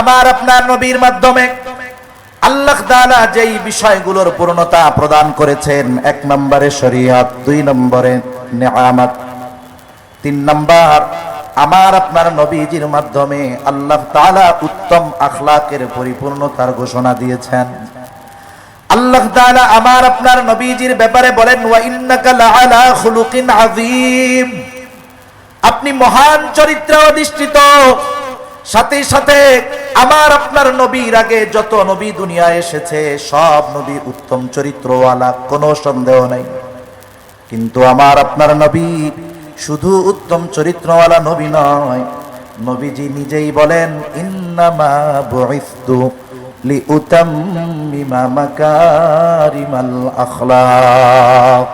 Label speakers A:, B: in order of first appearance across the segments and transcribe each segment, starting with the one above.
A: আমার আপনার নবীর মাধ্যমে আল্লাহ তাআলা যেই বিষয়গুলোর পূর্ণতা প্রদান করেছেন, এক নম্বরে শরীয়ত, দুই নম্বরে নেয়ামত, তিন নম্বর আমার আপনার নবীজির মাধ্যমে আল্লাহ তাআলা উত্তম আখলাকের পরিপূর্ণতার ঘোষণা দিয়েছেন। আল্লাহ তাআলা আমার আপনার নবীজির ব্যাপারে বলেন আপনি মহান চরিত্রে অধিষ্ঠিত। সাথে সাথে আমার আপনার নবীর আগে যত নবী দুনিয়ায় এসেছে, সব নবী উত্তম চরিত্রওয়ালা, কোনো সন্দেহ নাই। কিন্তু আমার আপনার নবী শুধু উত্তম চরিত্রওয়ালা নবী নয়, নবীজি নিজেই বলেন, ইন্নামা আখলাক।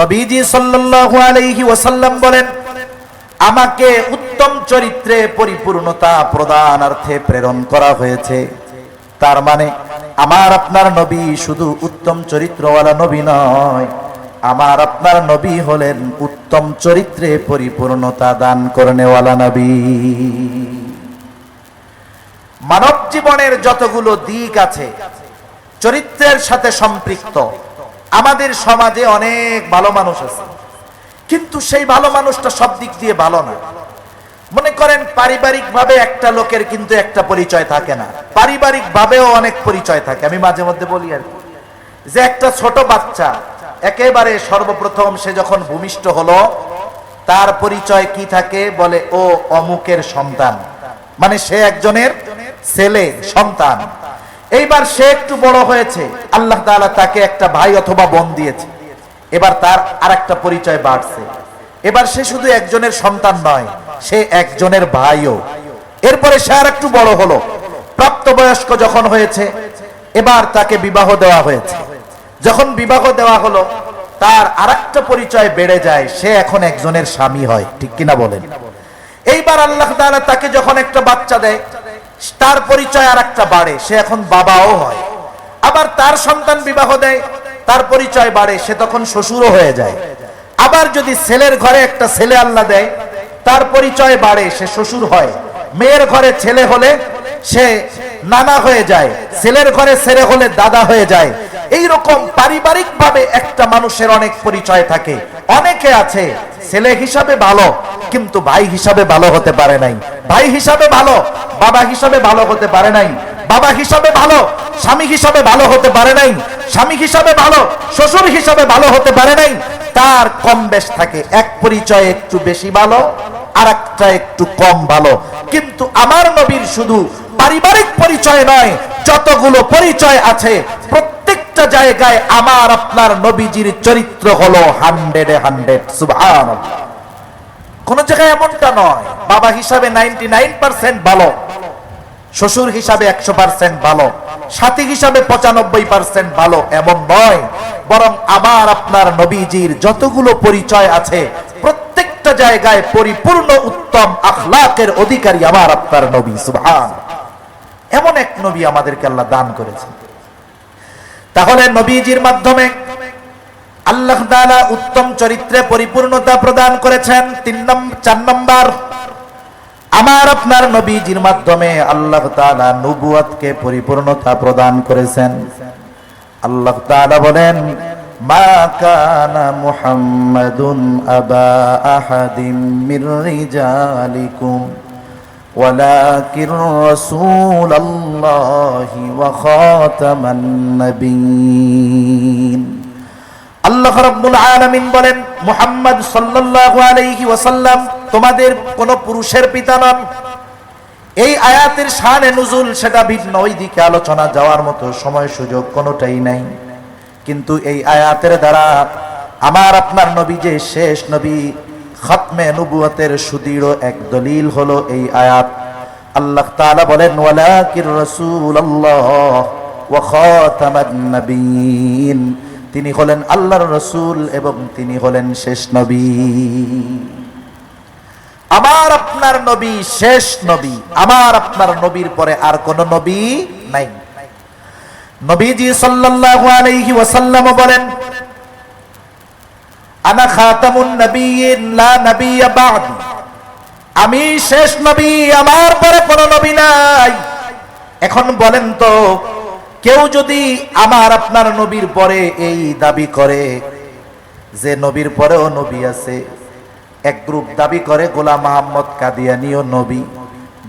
A: নবীজি সাল্লাল্লাহু আলাইহি ওয়াসাল্লাম বলেন আমাকে উত্তম চরিত্রে পরিপূর্ণতা প্রদানার্থে প্রেরণ করা হয়েছে। তার মানে আমার আপনার নবী শুধু উত্তম চরিত্রওয়ালা নবী নয়, আমার আপনার নবী হলেন উত্তম চরিত্রে পরিপূর্ণতা দান করনেওয়ালা নবী। মানব জীবনের যতগুলো দিক আছে, চরিত্রের সাথে সম্পৃক্ত, আমাদের সমাজে অনেক ভালো মানুষ আছে। কিন্তু সেই ভালো মানুষটা সব দিক দিয়ে ভালো না। মনে করেন পারিবারিক ভাবে একটা লোকের কিন্তু একটা পরিচয় থাকে না। পারিবারিক ভাবেও অনেক পরিচয় থাকে। আমি মাঝে মধ্যে বলি আর যে একটা ছোট বাচ্চা, একেবারে সর্বপ্রথম সে যখন ভূমিষ্ঠ হলো, তার পরিচয় কি থাকে? বলে, ও অমুকের সন্তান। মানে সে একজনের ছেলে, সন্তান। এইবার সে একটু বড় হয়েছে। আল্লাহ তাকে একটা ভাই অথবা বোন দিয়েছে। এবার তার আর একটা পরিচয় বাড়ছে। এবার সে শুধু একজনের সন্তান নয়, সে একজনের ভাইও। এরপরে সে আর একটু বড় হলো। প্রাপ্তবয়স্ক যখন হয়েছে, এবার তাকে বিবাহ দেওয়া হয়েছে। যখন বিবাহ দেওয়া হলো, তার আর একটা পরিচয় বেড়ে যায়, সে এখন একজনের স্বামী হয়। ঠিক কিনা বলেন? এইবার আল্লাহ তাআলা তাকে যখন একটা বাচ্চা দেয়, তার পরিচয় আর একটা বাড়ে, সে এখন বাবাও হয়। আবার তার সন্তান বিবাহ দেয় তার পরিচয় বাড়ে, সে তখন শ্বশুরও হয়ে যায়। আবার যদি ছেলের ঘরে একটা ছেলে আল্লাহ দেয়, তার পরিচয় বাড়ে, সে শ্বশুর হয়। মেয়ের ঘরে ছেলে হলে সে নানা হয়ে যায়, ছেলের ঘরে ছেলে হলে দাদা হয়ে যায়। এই রকম পারিবারিক ভাবে একটা মানুষের অনেক পরিচয় থাকে। অনেকে আছে, ছেলে হিসাবে ভালো, কিন্তু ভাই হিসাবে ভালো হতে পারে নাই। ভাই হিসাবে ভালো, বাবা হিসাবে ভালো হতে পারে নাই। বাবা হিসাবে ভালো, স্বামী হিসাবে ভালো হতে পারে নাই, স্বামী হিসাবে ভালো, শ্বশুর হিসাবে ভালো হতে পারে নাই, তার কম বেশ থাকে। এক পরিচয় একটু বেশি ভালো আর একটা একটু কম ভালো। কিন্তু আমার নবীর শুধু পারিবারিক পরিচয় নয়, যতগুলো পরিচয় আছে, প্রত্যেকটা জায়গায় আমার আপনার নবীজির চরিত্র হলো হান্ড্রেডে হান্ড্রেড সুবহান কোন জায়গায় এমনটা নয়, বাবা হিসাবে নাইনটি নাইন পার্সেন্ট ভালো। শ্বশুর হিসাবে একশো পার্সেন্ট ভালো, সাথী হিসাবে পঁচানব্বই পার্সেন্ট ভালো এমন নয়। বরং আমার, আপনার নবীজির যতগুলো পরিচয় আছে, প্রত্যেকটা জায়গায় পরিপূর্ণ উত্তম আখলাকের অধিকারী আমার, আপনার নবী, সুবহান। এমন এক নবী আমাদেরকে আল্লাহ দান করেছে তাহলে নবীজির মাধ্যমে আল্লাহ উত্তম চরিত্রে পরিপূর্ণতা প্রদান করেছেন। তিন নম্বর চার নম্বর আমার আপনার নবীজির মাধ্যমে আল্লাহ তাআলা নবুয়াতকে পরিপূর্ণতা প্রদান করেছেন আল্লাহ তাআলা বলেন মা কানা মুহাম্মাদুন আবা আহাদিম মির রিজালিকুম ولكن رسول الله وخاتم النبيين আল্লাহ রাব্বুল আলামিন বলেন মুহাম্মদ সাল্লাল্লাহু আলাইহি ওয়াসাল্লাম তোমাদের কোন পুরুষের পিতা নন। এই আয়াতের শানে নুজুল সেটা ভিন্ন ওই দিকে আলোচনা যাওয়ার মতো সময় সুযোগ কোনোটাই নাই। কিন্তু এই আয়াতের দ্বারা আমার আপনার নবী যে শেষ নবী, খতমে নবুয়তের সুদৃঢ় এক দলিল হলো এই আয়াত। আল্লাহ তাআলা বলেন, ওয়ালাকির রাসূলুল্লাহ নবীন তিনি হলেন আল্লাহর রসুল এবং তিনি হলেন শেষ নবী। আমার আপনার নবী শেষ নবী। আমার আপনার নবীর পরে আর কোন নবী নাই। নবীজি সাল্লাল্লাহু আলাইহি ওয়াসাল্লাম বলেন, আনা খাতামুন নবিয়িন লা নাবিয়্যা বা'দি। আমি শেষ নবী, আমার পরে কোন নবী নাই। এখন বলেন তো, কেউ যদি আমার আপনার নবীর পরে এই দাবি করে যে নবীর পরেও নবী আছে এক গ্রুপ দাবি করে, গোলাম মোহাম্মদ কাদিয়ানিও নবী।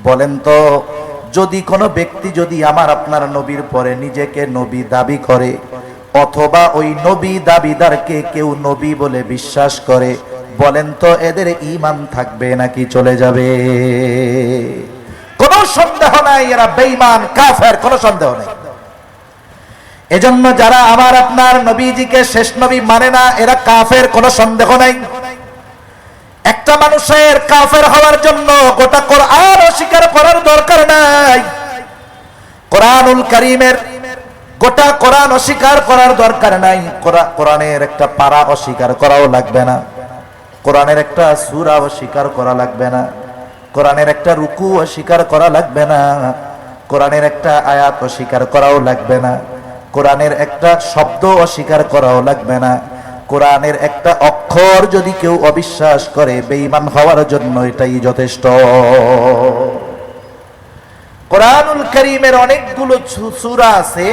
A: বলেন তো, যদি কোনো ব্যক্তি যদি আমার আপনার নবীর পরে নিজেকে নবী দাবি করে, অথবা ওই নবী দাবিদারকে কেউ নবী বলে বিশ্বাস করে, বলেন তো এদের ইমান থাকবে নাকি চলে যাবে? কোনো সন্দেহ নাই, এরা বেঈমান, কাফের, কোনো সন্দেহ নাই। এজন্য যারা আমার আপনার নবীজিকে শেষ নবী মানে না, এরা কাফের, কোনো সন্দেহ নাই। একটা মানুষের কাফের হওয়ার জন্য গোটা কোরআন অস্বীকার করার দরকার নাই। কোরআনুল করিমের গোটা কোরআন অস্বীকার করার দরকার নাই। কোরআনের একটা পারা অস্বীকার করাও লাগবে না। কোরআনের একটা সূরা অস্বীকার করা লাগবে না। কোরআনের একটা রুকু অস্বীকার করা লাগবে না। কোরআনের একটা আয়াত অস্বীকার করাও লাগবে না। কোরআনের একটা শব্দ অস্বীকার করাও লাগবে না। কোরআনের একটা অক্ষর যদি কেউ অবিশ্বাস করে, বেঈমান হওয়ার জন্য এটাই যথেষ্ট। কোরআনুল করিমের অনেকগুলো সূরা আছে,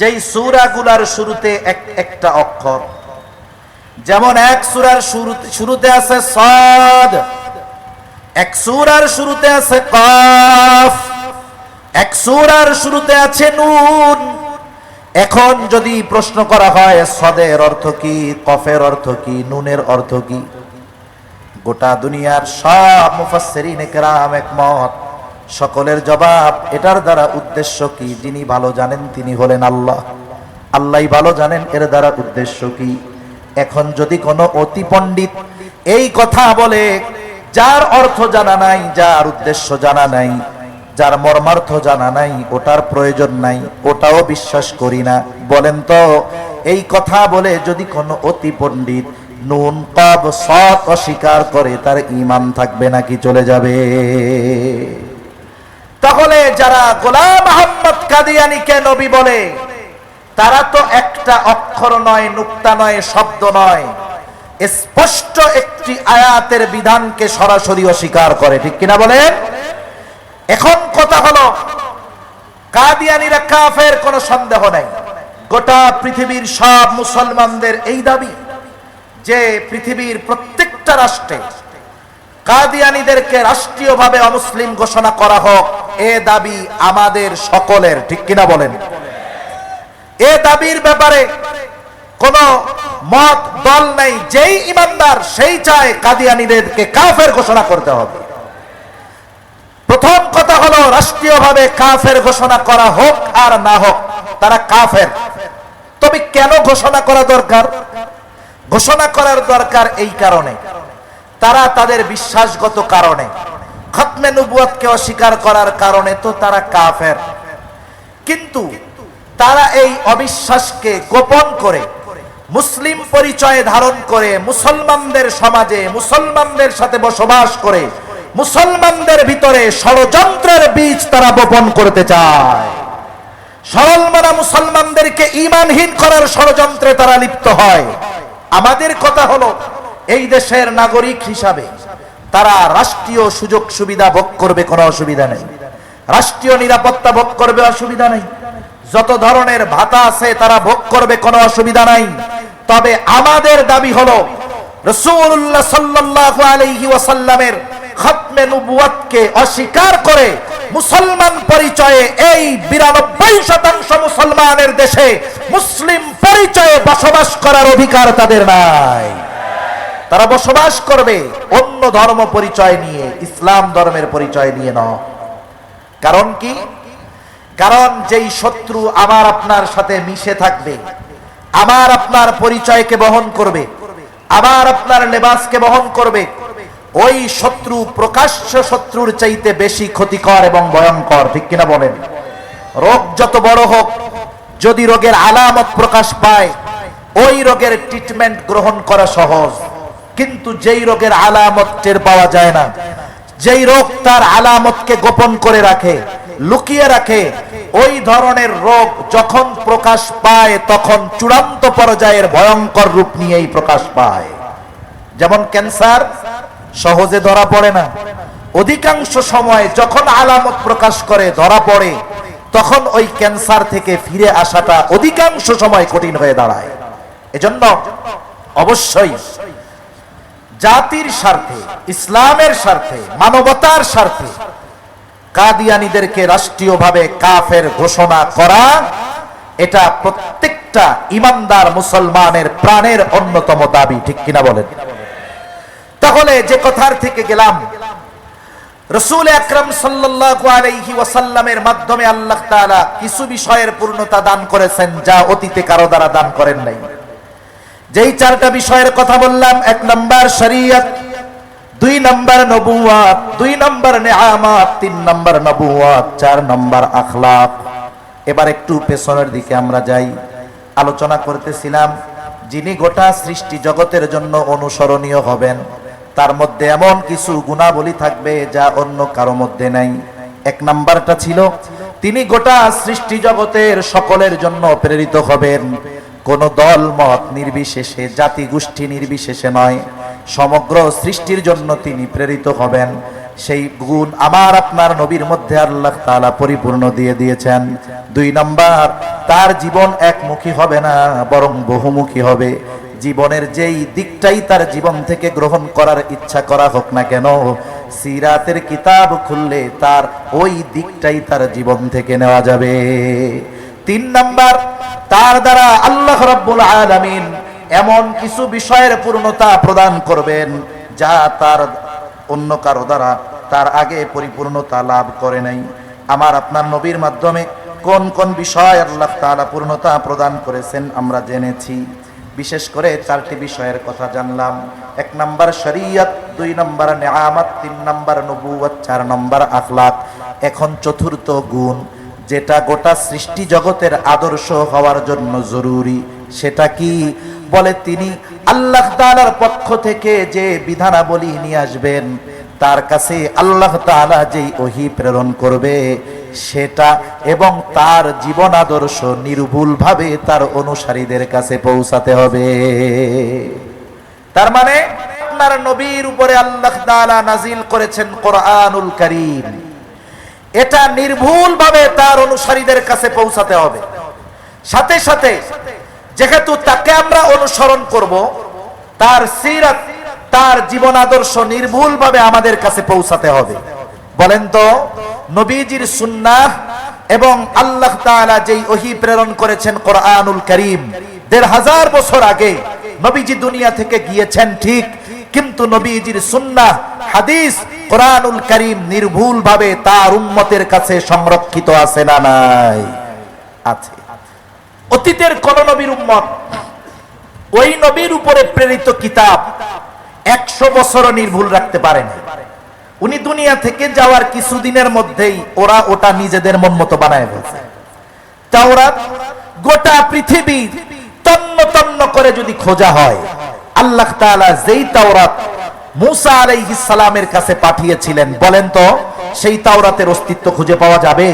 A: যেই সূরাগুলার শুরুতে এক, একটা অক্ষর। যেমন এক সুরার শুরুতে শুরুতে আছে সাদ, এক সুরার শুরুতে আছে কফ, এক সূরার শুরুতে আছে নুন এখন যদি প্রশ্ন করা হয়, সদের অর্থ কি, কফের অর্থ কি, নুনের অর্থ কি? গোটা দুনিয়ার সব মুফাসসিরিনে একমত। সকলের জবাব, এটার দ্বারা উদ্দেশ্য কি? যিনি ভালো জানেন, তিনি হলেন আল্লাহ। আল্লাহই ভালো জানেন, এর দ্বারা উদ্দেশ্য কি? এখন যদি কোনো অতি পণ্ডিত এই কথা বলে, যার অর্থ জানা নাই, যার উদ্দেশ্য জানা নাই যার মর্মার্থ জানা নাই, ওটার প্রয়োজন নাই, ওটাও বিশ্বাস করি না। বলেন তো, এই কথা বলে যদি কোনো অতি পণ্ডিত নুন কব সৎ অস্বীকার করে, তার ইমান থাকবে নাকি, চলে যাবে? তাহলে যারা গোলাম আহম্মদ কাদিয়ানিকে নবী বলে, তারা তো একটা অক্ষর নয়, নুক্তা নয়, শব্দ নয়। স্পষ্ট একটি আয়াতের বিধানকে সরাসরি অস্বীকার করে, ঠিক কিনা বলেন? এখন কথা হলো, কাদিয়ানিরা কাফের, কোনো সন্দেহ নাই। গোটা পৃথিবীর সব মুসলমানদের এই দাবি যে পৃথিবীর প্রত্যেকটা রাষ্ট্রে কাদিয়ানিদেরকে রাষ্ট্রীয়ভাবে অমুসলিম ঘোষণা করা হোক, এ দাবি আমাদের সকলের, ঠিক কিনা বলেন? এ দাবির ব্যাপারে কোন মত, দল নেই, যেই ইমানদার সেই চায় কাদিয়ানিদেরকে কাফের ঘোষণা করতে হবে। কথা হলো, রাষ্ট্রীয়ভাবে কাফের ঘোষণা করা হোক আর না হোক, তারা কাফের। তবে কেন ঘোষণা করা দরকার? ঘোষণা করার দরকার এই কারণে, তারা তাদের বিশ্বাসগত কারণে। খতমে নবুয়াতকে অস্বীকার করার কারণে তো তারা কাফের। কিন্তু তারা এই অবিশ্বাসকে গোপন করে, মুসলিম পরিচয় ধারণ করে, মুসলমানদের সমাজে মুসলমানদের সাথে বসবাস করে মুসলমানদের ভিতরে ষড়যন্ত্রের বীজ তারা বপন করতে চায়। সরল মানা মুসলমানদেরকে ইমানহীন করার ষড়যন্ত্রে তারা লিপ্ত হয়। আমাদের কথা হলো, এই দেশের নাগরিক হিসাবে তারা রাষ্ট্রীয় সুযোগ সুবিধা ভোগ করবে, কোনো অসুবিধা নেই। রাষ্ট্রীয় নিরাপত্তা ভোগ করবে, অসুবিধা নেই। যত ধরনের ভাতা আছে তারা ভোগ করবে, কোনো অসুবিধা নাই। তবে আমাদের দাবি হলো রসুল্লাহ সাল্লাল্লাহু আলাইহি ওয়াসাল্লামের খতমে নবুয়াতকে অস্বীকার করে মুসলমান পরিচয়ে এই বিরানব্বই শতাংশ মুসলমানের দেশে মুসলিম পরিচয়ে বসবাস করার অধিকার তাদের নাই। তারা বসবাস করবে অন্য ধর্ম পরিচয় নিয়ে, ইসলাম ধর্মের পরিচয় নিয়ে ন কারণ কি? কারণ যেই শত্রু আমার আপনার সাথে মিশে থাকবে, আমার আপনার পরিচয়কে বহন করবে, আমার আপনার লেবাসকে বহন করবে ওই শত্রু প্রকাশ্য শত্রুর চাইতে বেশি ক্ষতিকর এবং ভয়ঙ্কর, ঠিক কিনা বলেন? রোগ যত বড় হোক, যদি রোগের আলামত প্রকাশ পায়, ওই রোগের ট্রিটমেন্ট গ্রহণ করা সহজ। কিন্তু যেই রোগের আলামত টের পাওয়া যায় না, যেই রোগ তার আলামতকে গোপন করে রাখে, লুকিয়ে রাখে, ওই ধরনের রোগ যখন প্রকাশ পায়, তখন চূড়ান্ত পর্যায়ের ভয়ঙ্কর রূপ নিয়েই প্রকাশ পায়। যেমন ক্যান্সার সহজে ধরা পড়ে না। অধিকাংশ সময় যখন আলামত প্রকাশ করে, ধরা পড়ে, তখন ওই ক্যান্সার থেকে ফিরে আসাটা অধিকাংশ সময় কঠিন হয়ে দাঁড়ায়। এজন্য অবশ্যই জাতির স্বার্থে, ইসলামের স্বার্থে, মানবতার স্বার্থে কাদিয়ানিদেরকে রাষ্ট্রীয়ভাবে কাফের ঘোষণা করা, এটা প্রত্যেকটা ইমানদার মুসলমানের প্রাণের অন্যতম দাবি, ঠিক কিনা বলেন? তাহলে যে কথার থেকে গেলাম, রসুল আকরম সাল্লাল্লাহু আলাইহি ওয়াসাল্লামের মাধ্যমে আল্লাহ তাআলা কিছু বিষয়ের পূর্ণতা দান করেছেন যা অতীতে কারও দ্বারা দান করেন নাই। যেই চারটা বিষয়ের কথা বললাম, এক নম্বর শরীয়ত, দুই নম্বর নবুয়াত, দুই নম্বর নেয়ামাত, তিন নম্বর নবুয়াত, চার নম্বর আখলাক। এবার একটু পেছনের দিকে আমরা যাই। আলোচনা করতেছিলাম, যিনি গোটা সৃষ্টি জগতের জন্য অনুসরণীয় হবেন তার মধ্যে এমন কিছু গুণাবলী থাকবে যা অন্য কারও মধ্যে নাই। এক নাম্বারটা ছিল, তিনি গোটা সৃষ্টি জগতের সকলের জন্য প্রেরিত হবেন। কোন দল, মত নির্বিশেষে, জাতি গোষ্ঠী নির্বিশেষে নয়। সমগ্র সৃষ্টির জন্য তিনি প্রেরিত হবেন। সেই গুণ আমার, আপনার নবীর মধ্যে আল্লাহ তাআলা পরিপূর্ণ দিয়ে দিয়েছেন। দুই নাম্বার, তার জীবন একমুখী হবে না, বরং বহুমুখী হবে। জীবনের যেই দিকটাই তার জীবন থেকে গ্রহণ করার ইচ্ছা করা হোক না কেন, সিরাতের কিতাব খুললে তার ওই দিকটাই তার জীবন থেকে নেওয়া যাবে। তিন নাম্বার, তার দ্বারা আল্লাহ রাব্বুল আলামিন এমন কিছু বিষয়ের পূর্ণতা প্রদান করবেন যা তার অন্য কারও দ্বারা তার আগে পরিপূর্ণতা লাভ করে নাই। আমার আপনার নবীর মাধ্যমে কোন কোন বিষয় আল্লাহ তাআলা পূর্ণতা প্রদান করেছেন আমরা জেনেছি। বিশেষ করে চারটি বিষয়ের কথা জানলাম। এক নম্বর শরীয়ত, দুই নম্বর নেয়ামত, তিন নম্বর নবুয়ত চার নম্বর আখলাক। এখন চতুর্থ গুণ, যেটা গোটা সৃষ্টি জগতের আদর্শ হওয়ার জন্য জরুরি, সেটা কি? বলে তিনি, আল্লাহ তাআলার পক্ষ থেকে যে বিধানাবলী নিয়ে আসবেন, তার কাছে আল্লাহ তাআলা যেই ওহি প্রেরণ করবে সেটা এবং তার জীবন আদর্শ নির্ভুলভাবে তার অনুসারীদের কাছে পৌঁছাতে হবে। তার মানে আপনার নবীর উপরে আল্লাহ তাআলা নাজিল করেছেন কোরআনুল কারীম। এটা নির্ভুলভাবে তার অনুসারীদের কাছে পৌঁছাতে হবে। সাথে সাথে, যেহেতু তাকে আমরা অনুসরণ করব, তার সিরাত, তার জীবন আদর্শ নির্ভুলভাবে আমাদের কাছে পৌঁছাতে হবে। বলেন তো? নবীজির সুন্নাহ এবং আল্লাহ তাআলা যেই ওহি প্রেরণ করেছেন কোরআনুল করিম। দেড় হাজার বছর আগে নবীজি দুনিয়া থেকে গিয়েছেন ঠিক, কিন্তু নবীজির সুন্নাহ, হাদিস কোরআনুল করিম নির্ভুল ভাবে তার উম্মতের কাছে সংরক্ষিত আছে না নাই? আছে। অতীতের কোন নবীর উম্মত, ওই নবীর উপরে প্রেরিত কিতাব একশো বছরও নির্ভুল রাখতে পারেন। উনি দুনিয়া থেকে যাওয়ার কিছুদিনের মধ্যেই ওরা ওটা নিজেদের মন মতো বানায় ফেলছে। তাওরাত গোটা পৃথিবী তন্ন তন্ন করে যদি খোঁজা হয়, আল্লাহ তাআলা যেই তাওরাত মুসা আলাইহিস সালামের কাছে পাঠিয়েছিলেন, বলেন তো, সেই তাওরাতের অস্তিত্ব খুঁজে পাওয়া যাবে?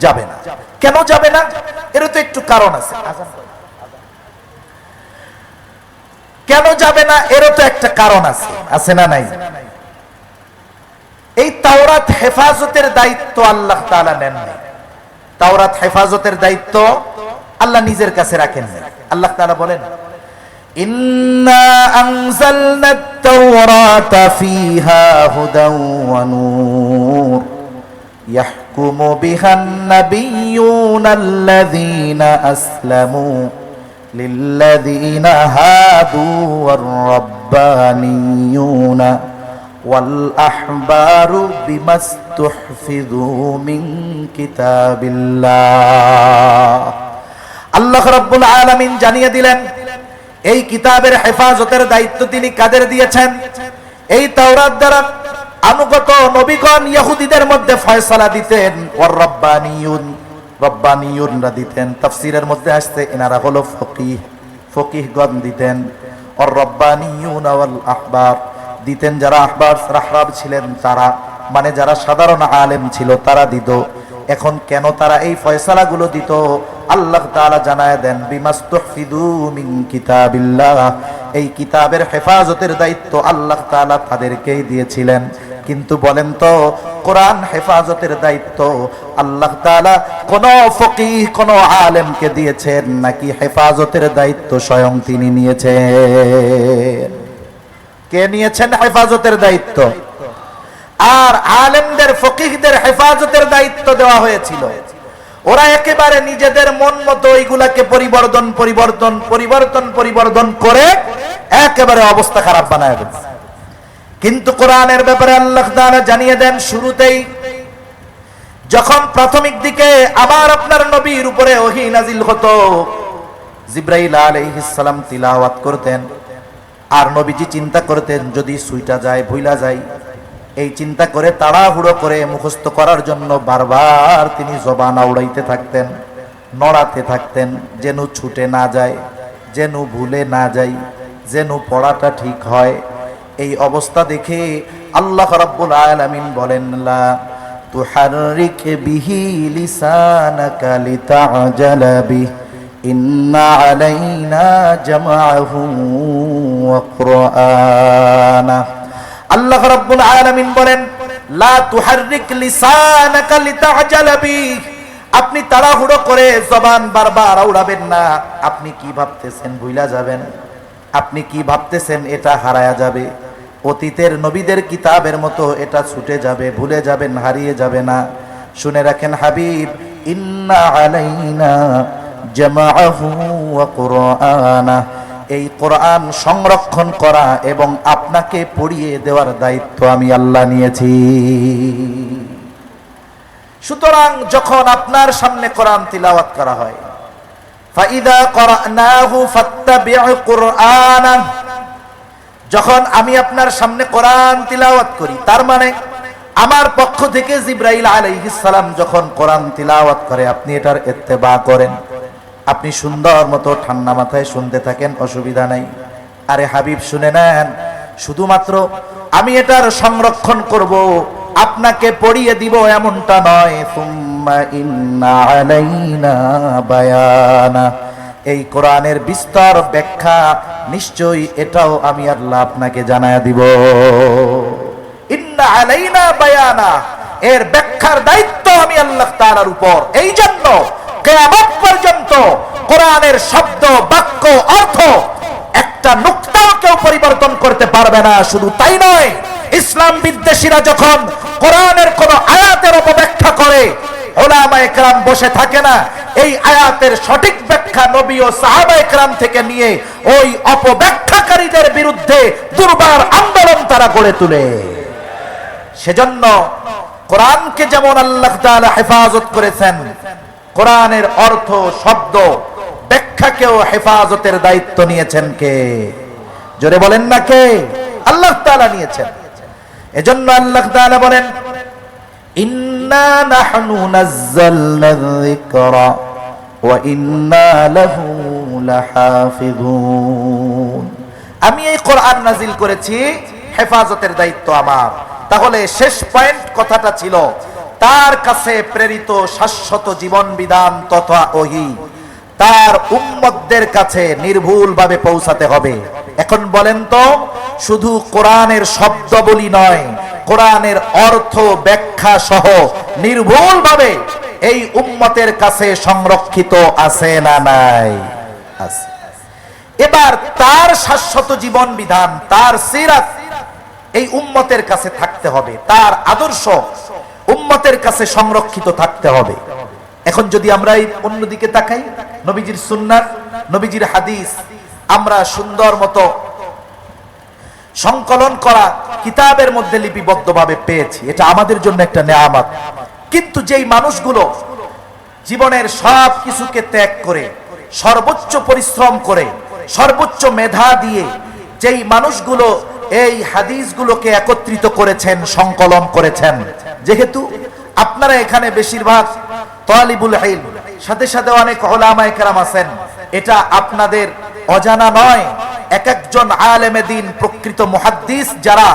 A: যাবে না। কেন যাবে না? এর তো একটু কারণ আছে। কেন যাবে না? এরও তো একটা কারণ আছে। আছে না নাই? এই তাওরাত হেফাজতের দায়িত্ব আল্লাহ তাআলা নেন নাই তাওরাত হেফাজতের দায়িত্ব আল্লাহ নিজের কাছে রাখেন নাই আল্লাহ তাআলা বলেন ইন্না আনজালনা আত-তাওরাতা ফিহা হুদাও ওয়া নূর يحكم بها النبيون الذين أسلموا للذين هادوا والربانيون والأحبار بما استحفظوا من كتاب الله আল্লাহ রাব্বুল আলামিন জানিয়ে দিলেন এই কিতাবের হেফাজতের দায়িত্ব তিনি কাদের দিয়েছেন এই তাওরাত দ্বারা আনুগত নবীগণ ইহুদিদের মধ্যে ফয়সালা দিতেন ওর রব্বানিয়ুন রব্বানিয়ুনরা দিতেন তাফসিরের মধ্যে আসছে এনারা হলো ফকিহ ফকিহগণ দিতেন ওর রব্বানিয়ুন ওয়াল আহবার দিতেন যারা আহবার রাহরাব ছিলেন তারা। মানে যারা সাধারণ আলেম ছিল, তারা দিত। এখন কেন তারা এই ফয়সালাগুলো দিত? আল্লাহ তাআলা জানায় দেন মিন কিতাবিল্লাহ। এই কিতাবের হেফাজতের দায়িত্ব আল্লাহ তাআলা তাদেরকেই দিয়েছিলেন। কিন্তু বলেন তো, কোরআন হেফাজতের দায়িত্ব আল্লাহ তাআলা কোন ফকিহ, কোন আলেমকে দিয়েছেন নাকি হেফাজতের দায়িত্ব স্বয়ং তিনি নিয়েছেন? কে নিয়েছেন হেফাজতের দায়িত্ব? আর আলেমদের, ফকিহদের হেফাজতের দায়িত্ব দেওয়া হয়েছিল। ওরা একেবারে নিজেদের মন মতো ওইগুলাকে পরিবর্তন পরিবর্তন পরিবর্তন পরিবর্তন করে একেবারে অবস্থা খারাপ বানায় কিন্তু কোরআনের ব্যাপারে আল্লাহ তাআলা জানিয়ে দেন শুরুতেই, যখন প্রাথমিক দিকে আবার আপনার নবীর উপরে ওহী নাজিল হতো, জিব্রাইল আলাইহিস সালাম তিলাওয়াত করতেন। আর নবীজি চিন্তা করতেন, যদি সুইটা যায়, ভুইলা যায়। এই চিন্তা করে তাড়াহুড়ো করে মুখস্থ করার জন্য বারবার তিনি জবান আউড়াইতে থাকতেন, নড়াতে থাকতেন, যেন ছুটে না যায়, যেন ভুলে না যাই, যেন পড়াটা ঠিক হয়। এই অবস্থা দেখে আল্লাহ রাব্বুল আলামিন বলেন, লা তুহাররিক বিহি লিসানাকা লিতাজালা বিহি, ইন্না আলাইনা জামাআহু আল্লাহ রাব্বুল আলামিন বলেন, লা তুহাররিক লিসানাকা লিতাজালা বিহি আপনি তাড়াহুড়ো করে জবান বারবার আউড়াবেন না। আপনি কি ভাবতেছেন ভুইলা যাবেন? আপনি কি ভাবতেছেন এটা হারায়া যাবে? অতীতের নবীদের কিতাবের মতো এটা ছুটে যাবে, ভুলে যাবেন, হারিয়ে যাবে না। শুনে রাখেন, হাবিব, ইন্না আলাইনা জামাআহু ওয়া কুরআনা এই কোরআন সংরক্ষণ করা এবং আপনাকে পড়িয়ে দেওয়ার দায়িত্ব আমি আল্লাহ নিয়েছি। সুতরাং যখন আপনার সামনে কোরআন তিলাওয়াত করা হয় যখন আমি আপনার সামনে কোরআন তিলাওয়াত করি, তার মানে আমার পক্ষ থেকে জিব্রাইল আলাইহিস সালাম যখন কোরআন তিলাওয়াত করে, আপনি এটার ইত্তেবা করেন। আপনি সুন্দর মতো ঠান্ডা মাথায় শুনতে থাকেন, অসুবিধা নাই। আরে হাবিব, শুনে নেন, শুধুমাত্র আমি এটার সংরক্ষণ করব, আপনাকে পড়িয়ে দিব এমনটা নয়। এই কোরআনের বিস্তর ব্যাখ্যা, নিশ্চয়ই এটাও আমি আল্লাহ আপনাকে জানায় দিব। বায়ানা। এর ব্যাখ্যার দায়িত্ব আমি আল্লাহ তাআলার উপর। এই জন্য কিয়ামত পর্যন্ত কোরআনের শব্দ, বাক্য, অর্থ, একটা নুক্তাও কেউ পরিবর্তন করতে পারবে না, শুধু তাই নয়, ইসলাম বিদ্বেষীরা যখন কোরআনের কোন আয়াতের অপব্যাখ্যা করে বসে থাকে না, এই আয়াতের সঠিক ব্যাখ্যা নবী ও সাহাবা থেকে নিয়ে ওই অপব্যাখ্যাকারীদের বিরুদ্ধে দুর্বার আন্দোলন তারা গড়ে তুলে। সেজন্য কোরআনকে যেমন আল্লাহ হেফাজত করেছেন কোরআনের অর্থ, শব্দ, ব্যাখ্যাকেও হেফাজতের দায়িত্ব নিয়েছেন কে? জোরে বলেন না কে? আল্লাহ তাআলা নিয়েছেন। এজন্য আল্লাহ তাআলা বলেন, ইন্না নাহনু নাযালনা যিকরা ওয়া ইন্না লাহু লাহাফিজুন আমি এই কোরআন নাজিল করেছি, হেফাজতের দায়িত্ব আমার। তাহলে শেষ পয়েন্ট কথাটা ছিল তার কাছে প্রেরিত শাশ্বত জীবন বিধান তথা ওহি। তার উম্মতদের কাছে নির্ভুলভাবে পৌঁছাতে হবে। এখন বলেন তো, শুধু কোরআনের শব্দ বলি নয়, কোরআনের অর্থ ব্যাখ্যা সহ নির্ভুলভাবে এই উম্মতের কাছে সংরক্ষিত আছে না নাই? আছে। এবার তার শাশ্বত জীবন বিধান, তার সিরাত, এই উম্মতের কাছে থাকতে হবে। তার আদর্শ উম্মতের কাছে সংরক্ষিত থাকতে হবে। এখন যদি আমরা এই অন্যদিকে তাকাই, নবীজির সুন্নাত, নবীজির হাদিস, আমরা সুন্দর মতো সংকলন করা কিতাবের মধ্যে লিপিবদ্ধভাবে পেয়েছি। এটা আমাদের জন্য একটা নেয়ামত। কিন্তু যেই মানুষগুলো জীবনের সব কিছুকে ত্যাগ করে, সর্বোচ্চ পরিশ্রম করে, সর্বোচ্চ মেধা দিয়ে যেই মানুষগুলো এই হাদিসগুলোকে একত্রিত করেছেন, সংকলন করেছেন। যেহেতু আপনারা এখানে বেশিরভাগ তালিবুল হিল সাথে সাথে অনেক ওলামা একরাম আছেন, এটা আপনাদের অজানা নয়। এক একজন আলেমে দিন প্রকৃত মুহাদ্দিস যারা,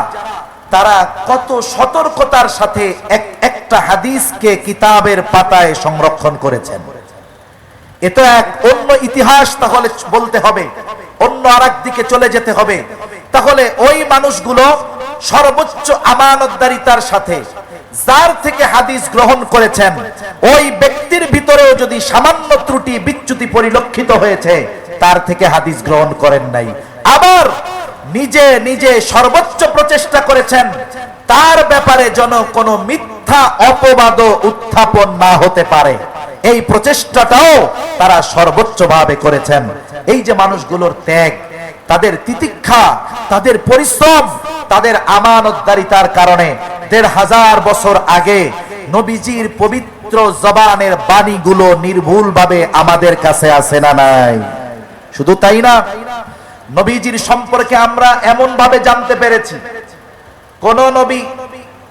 A: তারা কত সতর্কতার সাথে এক একটা হাদিসকে কিতাবের পাতায় সংরক্ষণ করেছেন। এটা এক অন্য ইতিহাস তাহলে বলতে হবে, অন্য আর দিকে চলে যেতে হবে। তাহলে ওই মানুষগুলো সর্বোচ্চ আমানতদারিতার সাথে যার থেকে হাদিস গ্রহণ করেছেন, ওই ব্যক্তির ভিতরেও যদি সামান্য ত্রুটি বিচ্যুতি পরিলক্ষিত হয়েছে, তার থেকে হাদিস গ্রহণ করেন নাই। আবার নিজে নিজে সর্বোচ্চ প্রচেষ্টা করেছেন, তার ব্যাপারে যেন কোনো মিথ্যা অপবাদ উত্থাপন না হতে পারে। এই প্রচেষ্টাটাও তারা সর্বোচ্চ ভাবে করেছেন। এই যে মানুষগুলোর ত্যাগ তাদের তিতিক্ষা, তাদের পরিশ্রম, তাদের আমানতদারিতার কারণে দেড় হাজার বছর আগে নবীজির পবিত্র জবানের বাণীগুলো নির্ভুলভাবে আমাদের কাছে আসে না নাই? শুধু তাই না, নবীজির সম্পর্কে আমরা এমন ভাবে জানতে পেরেছি, কোন নবী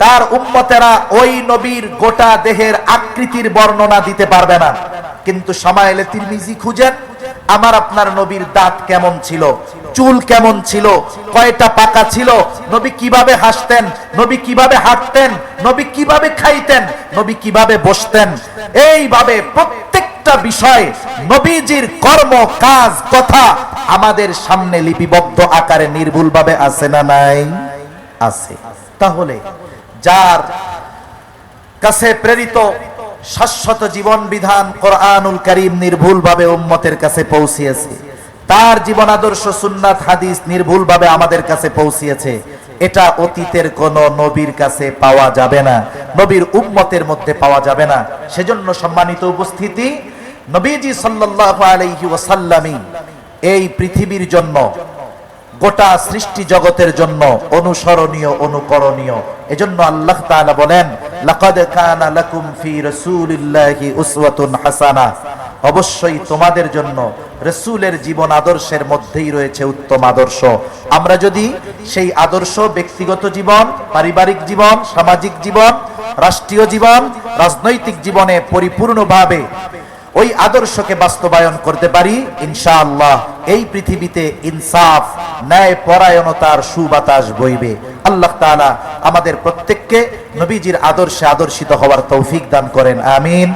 A: তার উম্মতেরা ওই নবীর গোটা দেহের আকৃতির বর্ণনা দিতে পারবে না। কিন্তু সময় এলে তিরমিজি খুঁজেন, আমার আপনার নবীর দাঁত কেমন ছিল? চুল কেমন ছিল? কয়টা পাকা ছিল? নবী কীভাবে হাসতেন? নবী কীভাবে হাঁটতেন? নবী কীভাবে খাইতেন? নবী কীভাবে বসতেন? এইভাবে প্রত্যেকটা বিষয় নবীজির কর্ম, কাজ, কথা আমাদের সামনে লিপিবদ্ধ আকারে নির্ভুলভাবে আছে না নাই? আছে। তাহলে যার কাছে প্রেরিত শাশ্বত জীবন বিধান কোরআনুল করিম নির্ভুলভাবে উম্মতের কাছে পৌঁছিয়েছে তার জীবন আদর্শ সুন্নাত হাদিস নির্ভুলভাবে আমাদের কাছে পৌঁছিয়েছে। এটা অতীতের কোন নবীর কাছে পাওয়া যাবে না। নবীর উম্মতের মধ্যে পাওয়া যাবে না। সেজন্য সম্মানিত উপস্থিতি, নবীজি সাল্লাল্লাহু আলাইহি ওয়াসাল্লামই এই পৃথিবীর জন্য, গোটা সৃষ্টি জগতের জন্য অনুসরণীয়, অনুকরণীয়। এজন্য আল্লাহ তাআলা বলেন, লাকাদ কানা লাকুম ফি রাসূলিল্লাহি উসওয়াতুন হাসানা। অবশ্যই তোমাদের জন্য রসুলের জীবন আদর্শের মধ্যেই রয়েছে উত্তম আদর্শ। আমরা যদি সেই আদর্শ, ব্যক্তিগত জীবন, পারিবারিক জীবন, সামাজিক জীবন, রাষ্ট্রীয় জীবন, রাজনৈতিক জীবনে পরিপূর্ণভাবে ওই আদর্শকে বাস্তবায়ন করতে পারি, ইনশাআল্লাহ এই পৃথিবীতে ইনসাফ ন্যায় পরায়ণতার সুবাতাস বইবে। আল্লাহ তাআলা আমাদের প্রত্যেককে নবীজির আদর্শে আদর্শিত হওয়ার তৌফিক দান করেন, আমিন।